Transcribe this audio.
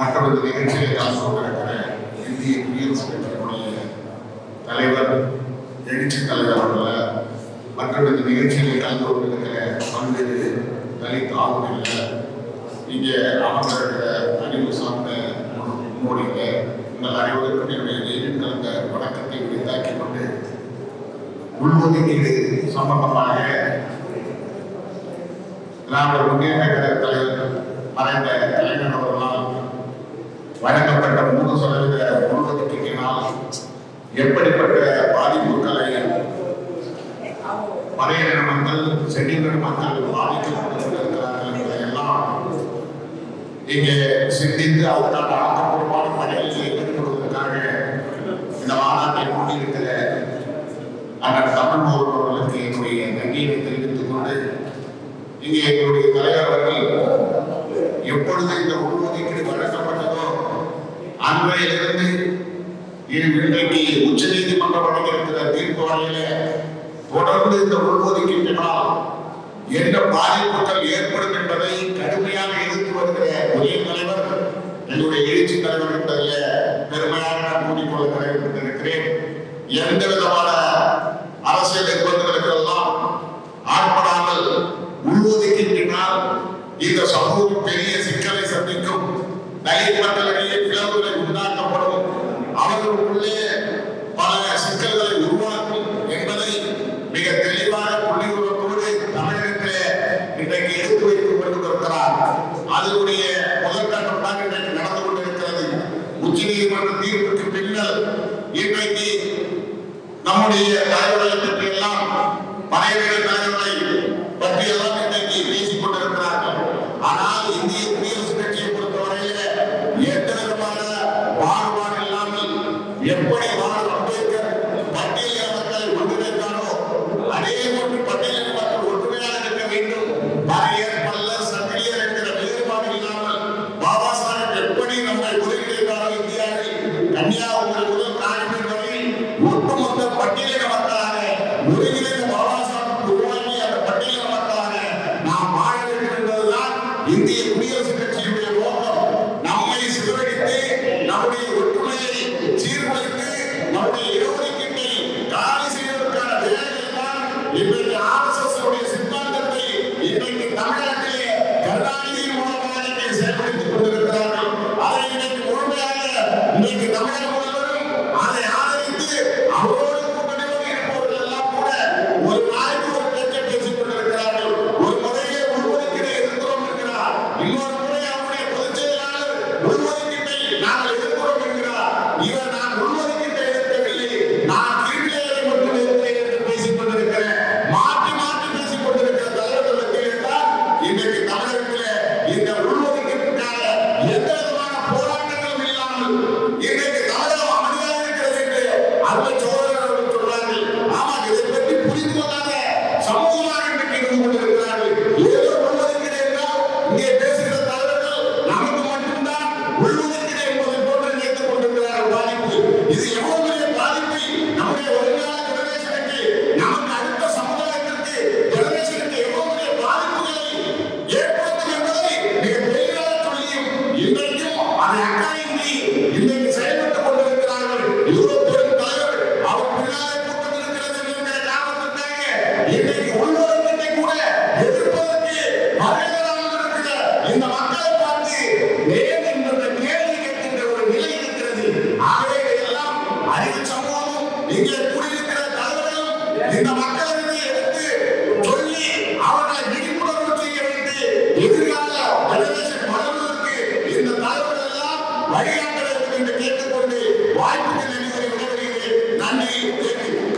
மற்றொரு நிகழ்ச்சியை கலந்து கொண்டிருக்கிற இந்திய குடியரசு கட்சியினுடைய தலைவர் எழுச்சி தலைவர் அவர்கள மற்றொரு நிகழ்ச்சியிலே கலந்து கொண்டிருக்கிற பல்வேறு தலித் ஆளுநர்கள் இங்கே அமர்ந்திருக்கிற அறிவு சார்ந்த முன்னோடிகளே உங்கள் அனைவருக்கும் என்னுடைய நெய்வில் கலந்த வணக்கத்தை விரித்தாக்கிக் கொண்டு உள்ஒதுக்கீடு சம்பந்தமாக திராவிட முன்னேற்ற கழக தலைவர் மறைந்த கலைஞர் வழங்கப்பட்ட மூணு சதவீத உள்ஒதுக்கீட்டினால் எப்படிப்பட்ட பாதிப்புகளை மலையின மக்கள் செடியின மக்கள் பாதிக்கப்பட்டிருக்கிறார்கள் என்பதையெல்லாம் இங்கே சிந்தித்து அதற்கான ஆக்கப்பூர்வமான பணிகளில் ஈடுபடுவதற்காக இந்த மாநாட்டை கொண்டிருக்கிற அண்ணன் தமிழ் மோகர்களுக்கு என்னுடைய நன்றியை தெரிவித்துக் கொண்டு இங்கே எங்களுடைய தலைவர் அவர்கள் எப்பொழுது இந்த உள்ஒதுக்கீடு வழங்கப்பட்டதோ அன்றையிலிருந்து இன்றைக்கு உச்ச நீதிமன்றம் வழங்கியிருக்கிற தீர்ப்பு வரையில தொடர்ந்து இந்த உள்ஒதுக்கீட்டினால் என்ன பாதிப்புகள் ஏற்படும் என்பதை கடுமையாக எதிர்த்து வருகிற ஒரே தலைவர் என்னுடைய எழுச்சி தலைவர் என்பதில் பெருமையாக நான் கூறிக்கொள்கிறேன் எந்த விதமான அரசியல் நிர்பந்தங்களுக்கெல்லாம் ஆட்படாமல் உள்ஒதுக்கீட்டினால் இந்த சமூகம் பெரிய சிக்கலை சந்திக்கும். தலித் மக்களிடையே பிளவுகளை உண்டாக்கப்படும். அவர்களுக்குள்ளே பல சிக்கல்களை உருவாக்கும் என்பதை மிக தெளிவாக புள்ளிவிவரத்தோடு தமிழகத்திலே இன்றைக்கு எடுத்து வைத்துக் கொண்டிருக்கிறார். அதனுடைய முதற்கட்டம் தான் இன்றைக்கு நடந்து கொண்டிருக்கிறது. உச்ச நீதிமன்ற தீர்ப்புக்கு பின்னர் இன்றைக்கு நம்முடைய தலைவர்களை பற்றி எல்லாம் இந்திய குடியரசு Tiene que என்று கேட்டுக்கொண்டு வாய்ப்புகள் அனைவரை விடைபெறுகிறேன்.